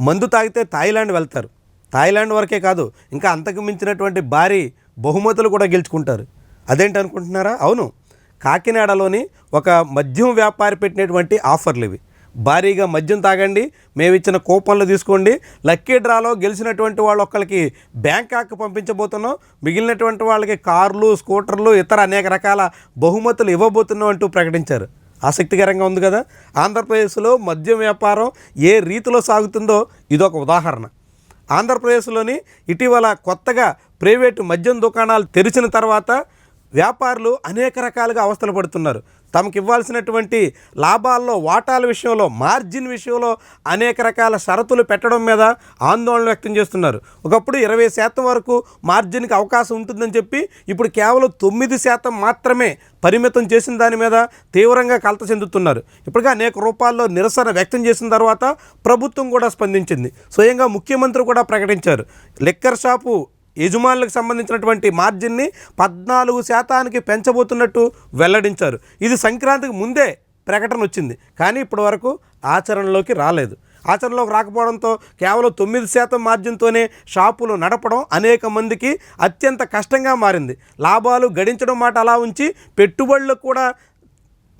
మందు తాగితే థాయిలాండ్ వెళ్తారు. థాయిలాండ్ వరకే కాదు ఇంకా అంతకు మించినటువంటి భారీ బహుమతులు కూడా గెలుచుకుంటారు. అదేంటి అనుకుంటున్నారా? అవును. కాకినాడలోని ఒక మద్యం వ్యాపారి పెట్టినటువంటి ఆఫర్లు ఇవి. భారీగా మద్యం తాగండి మేము ఇచ్చిన కూపన్లు తీసుకోండి లక్కీ డ్రాలో గెలిచినటువంటి వాళ్ళు ఒక్కరికి బ్యాంకాక్ పంపించబోతున్నాం మిగిలినటువంటి వాళ్ళకి కార్లు స్కూటర్లు ఇతర అనేక రకాల బహుమతులు ఇవ్వబోతున్నాం అంటూ ప్రకటించారు. ఆసక్తికరంగా ఉంది కదా. ఆంధ్రప్రదేశ్లో మద్యం వ్యాపారం ఏ రీతిలో సాగుతుందో ఇదొక ఉదాహరణ. ఆంధ్రప్రదేశ్లోని ఇటీవల కొత్తగా ప్రైవేటు మద్యం దుకాణాలు తెరిచిన తర్వాత వ్యాపారులు అనేక రకాలుగా అవస్థలు పడుతున్నారు. తమకు ఇవ్వాల్సినటువంటి లాభాల్లో వాటాల విషయంలో మార్జిన్ విషయంలో అనేక రకాల షరతులు పెట్టడం మీద ఆందోళన వ్యక్తం చేస్తున్నారు. ఒకప్పుడు ఇరవై శాతం వరకు మార్జిన్కి అవకాశం ఉంటుందని చెప్పి ఇప్పుడు కేవలం తొమ్మిది శాతం మాత్రమే పరిమితం చేసిన దాని మీద తీవ్రంగా కలత చెందుతున్నారు. ఇప్పటికే అనేక రూపాల్లో నిరసన వ్యక్తం చేసిన తర్వాత ప్రభుత్వం కూడా స్పందించింది. స్వయంగా ముఖ్యమంత్రి కూడా ప్రకటించారు. లిక్కర్ షాపు యజమానులకు సంబంధించినటువంటి మార్జిన్ని పద్నాలుగు శాతానికి పెంచబోతున్నట్టు వెల్లడించారు. ఇది సంక్రాంతికి ముందే ప్రకటన వచ్చింది. కానీ ఇప్పటి వరకు ఆచరణలోకి రాలేదు. ఆచరణలోకి రాకపోవడంతో కేవలం తొమ్మిది శాతం మార్జిన్తోనే షాపులు నడపడం అనేక మందికి అత్యంత కష్టంగా మారింది. లాభాలు గడించడం మాట అలా ఉంచి పెట్టుబడులకు కూడా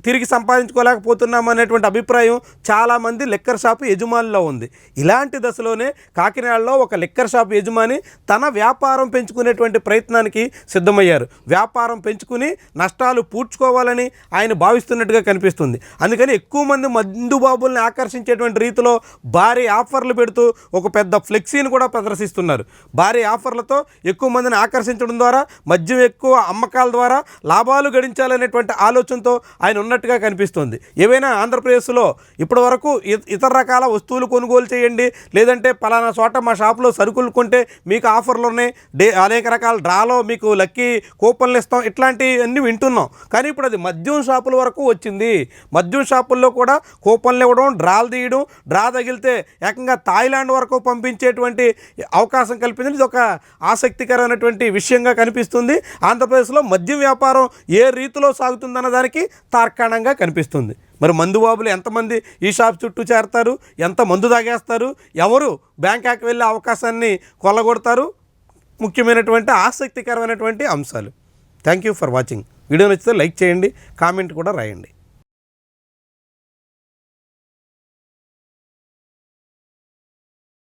తిరిగి సంపాదించుకోలేకపోతున్నాం అనేటువంటి అభిప్రాయం చాలామంది లిక్కర్ షాపు యజమానిలో ఉంది. ఇలాంటి దశలోనే కాకినాడలో ఒక లిక్కర్ షాపు యజమాని తన వ్యాపారం పెంచుకునేటువంటి ప్రయత్నానికి సిద్ధమయ్యారు. వ్యాపారం పెంచుకుని నష్టాలు పూడ్చుకోవాలని ఆయన భావిస్తున్నట్టుగా కనిపిస్తుంది. అందుకని ఎక్కువ మంది మందుబాబుల్ని ఆకర్షించేటువంటి రీతిలో భారీ ఆఫర్లు పెడుతూ ఒక పెద్ద ఫ్లెక్సీని కూడా ప్రదర్శిస్తున్నారు. భారీ ఆఫర్లతో ఎక్కువ మందిని ఆకర్షించడం ద్వారా మద్యం ఎక్కువ అమ్మకాల ద్వారా లాభాలు గడించాలనేటువంటి ఆలోచనతో ఆయన ఉన్నట్టుగా కనిపిస్తుంది. ఏవైనా ఆంధ్రప్రదేశ్లో ఇప్పటి వరకు ఇతర రకాల వస్తువులు కొనుగోలు చేయండి లేదంటే పలానా చోట మా షాప్లో సరుకులు కొంటే మీకు ఆఫర్లు ఉన్నాయి డే అనేక రకాల డ్రాలో మీకు లక్కీ కూపన్లు ఇస్తాం ఇట్లాంటివన్నీ వింటున్నాం. కానీ ఇప్పుడు అది మద్యం షాపుల వరకు వచ్చింది. మద్యం షాపుల్లో కూడా కూపన్లు ఇవ్వడం డ్రాలు తీయడం డ్రా తగిలితే ఏకంగా థాయిలాండ్ వరకు పంపించేటువంటి అవకాశం కల్పించింది ఇది ఒక ఆసక్తికరమైనటువంటి విషయంగా కనిపిస్తుంది. ఆంధ్రప్రదేశ్లో మద్యం వ్యాపారం ఏ రీతిలో సాగుతుందన్న దానికి తార్కాణంగా కనిపిస్తుంది. మరి మందు బాబులు ఎంతమంది ఈ షాప్ చుట్టూ చేరతారు? ఎంత మందు తాగేస్తారు? ఎవరు బ్యాంకాక్ వెళ్ళే అవకాశాన్ని కొల్లగొడతారు? ముఖ్యమైనటువంటి ఆసక్తికరమైనటువంటి అంశాలు. Thank you for watching video నచ్చితే లైక్ చేయండి కామెంట్ కూడా రాయండి.